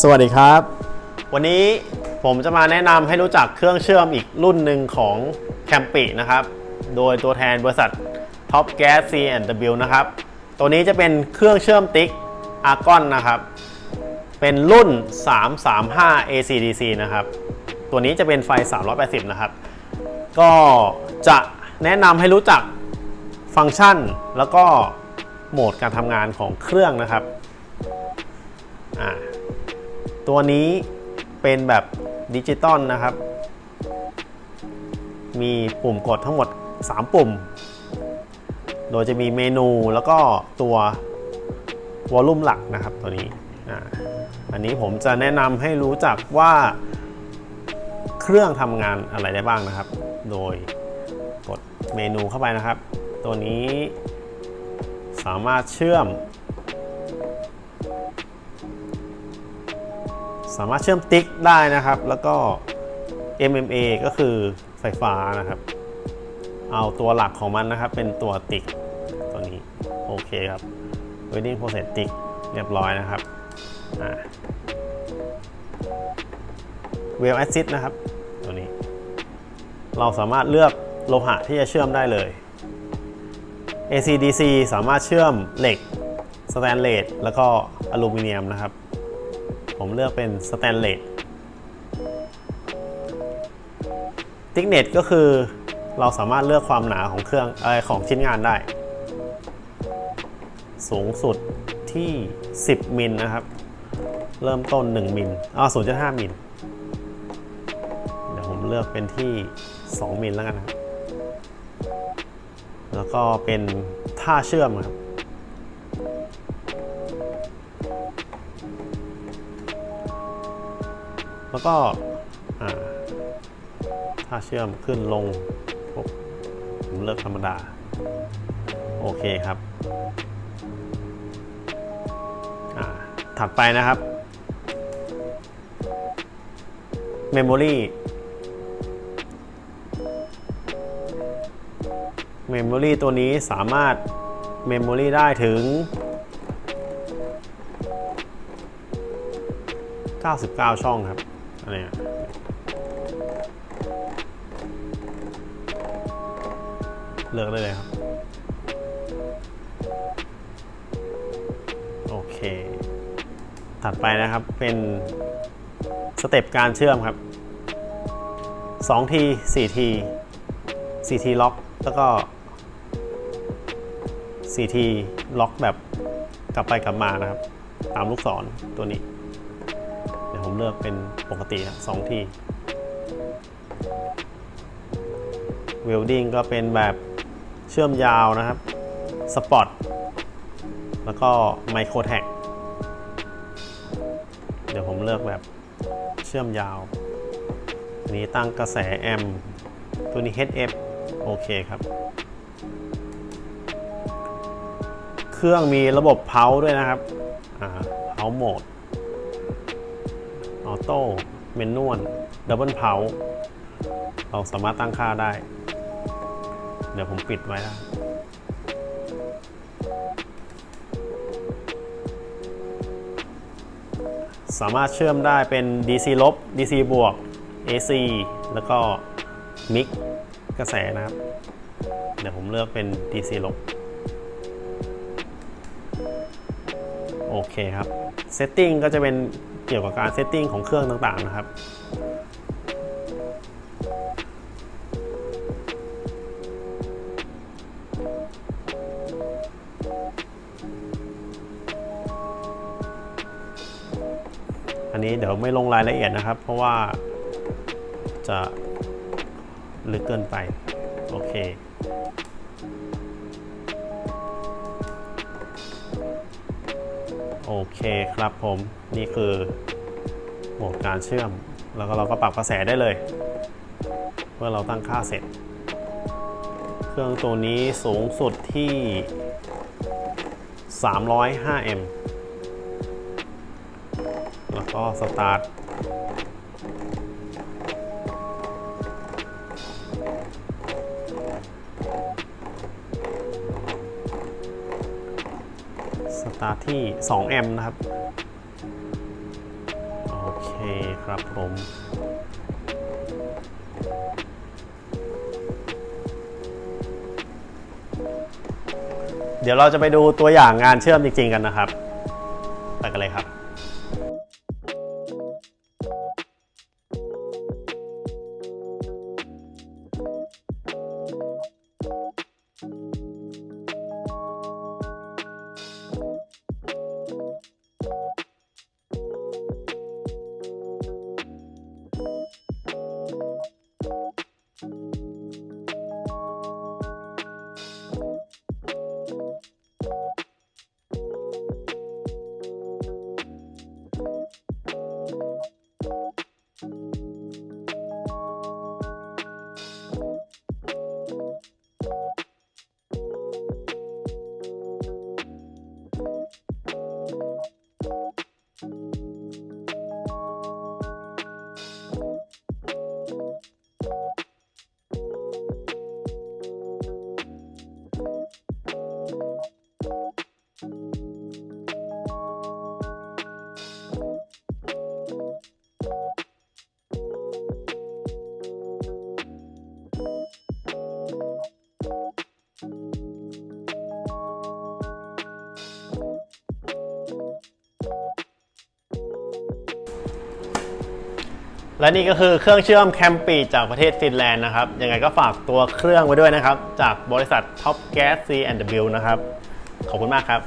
สวัสดีครับ วันนี้ผมจะมาแนะนำให้รู้จักเครื่องเชื่อมอีกรุ่นหนึ่งของแคมปินะครับ โดยตัวแทนบริษัท Top Gas C&W นะครับ ตัวนี้จะเป็นเครื่องเชื่อมติ๊กอาร์กอนนะครับ เป็นรุ่น 335 ACDC นะครับ ตัวนี้จะเป็นไฟ 380 นะครับ ก็จะแนะนำให้รู้จักฟังก์ชัน แล้วก็โหมดการทำงานของเครื่องนะครับ อ่า ตัวนี้เป็นแบบดิจิตอลนะครับ มีปุ่มกดทั้งหมด 3 ปุ่ม โดยจะมีเมนูแล้วก็ตัววอลลุ่มหลักนะครับตัวนี้อันนี้ผมจะแนะนำให้รู้จักว่าเครื่องทำงานอะไรได้บ้างนะครับ โดยกดเมนูเข้าไปนะครับ ตัวนี้สามารถเชื่อม สามารถเชื่อมติ๊กได้นะครับ แล้วก็ MMA ก็คือไฟฟ้านะครับ เอาตัวหลักของมันนะครับ เป็นตัวติ๊กตัวนี้ โอเคครับ Wedding Process ติ๊กเรียบร้อยนะครับอ่า Well Assist นะครับ ตัวนี้ เราสามารถเลือกโลหะที่จะเชื่อมได้เลย ACDC สามารถเชื่อมเหล็กสแตนเลสแล้วก็อลูมิเนียมนะครับ ผมเลือกเป็นสแตนเลสติกเน็ตก็คือเราสามารถเลือกความหนาของเครื่องอของชิ้นงานได้ สูงสุดที่ 10 มิลนะครับ เริ่มต้น 1 มิลอ่า0.5 มิลเดี๋ยวผมเลือกเป็นที่ 2 มิลแล้วกันนะครับ แล้วก็เป็นท่าเชื่อมครับ แล้วก็ถ้าเชื่อมขึ้นลงผมเลือกธรรมดา โอเคครับ ถัดไปนะครับ Memory Memory ตัวนี้สามารถ Memory ได้ถึง 99 ช่องครับ อันเนี้ยเลือกได้เลยครับ โอเค ถัดไปนะครับเป็นสเต็ปการเชื่อมครับ2ที4ที4ทีล็อก แล้วก็4ทีล็อกแบบกลับไปกลับมานะครับ ตามลูกศรตัวนี้ ผมเลือกเป็นปกติครับสองทีเวลดิ้งก็เป็นแบบเชื่อมยาวนะครับ สปอต แล้วก็ไมโครแท็ก เดี๋ยวผมเลือกแบบเชื่อมยาวอันนี้ตั้งกระแสแอมตัวนี้ HF โอเคครับ เครื่องมีระบบเพาด้วยนะครับเพาโหมด ออโต้เมนนวลดับเบิลเพาเราสามารถตั้งค่าได้ เดี๋ยวผมปิดไว้นะสามารถเชื่อมได้เป็น DC ลบ DC บวก AC แล้วก็มิกกระแสนะครับ เดี๋ยวผมเลือกเป็น DC ลบ โอเคครับ เซตติ้งก็จะเป็น เกี่ยวกับการเซตติ้งของเครื่องต่างๆนะครับอันนี้เดี๋ยวไม่ลงรายละเอียดนะครับ เพราะว่าจะลึกเกินไป โอเค เคครับผมนี่คือโหมดการเชื่อม แล้วก็เราก็ปรับกระแสได้เลย เมื่อเราตั้งค่าเสร็จ เครื่องตัวนี้สูงสุดที่ 305 m แล้วก็สตาร์ท ตาร์ทที่ 2 แอมป์นะครับ โอเคครับผมเดี๋ยวเราจะไปดูตัวอย่างงานเชื่อมจริงๆกันนะครับ ไปกันเลยครับ และนี่ก็คือเครื่องเชื่อมแคมปีจากประเทศฟินแลนด์นะครับ ยังไงก็ฝากตัวเครื่องไว้ด้วยนะครับ จากบริษัท Top Gas C&W นะครับ ขอบคุณมากครับ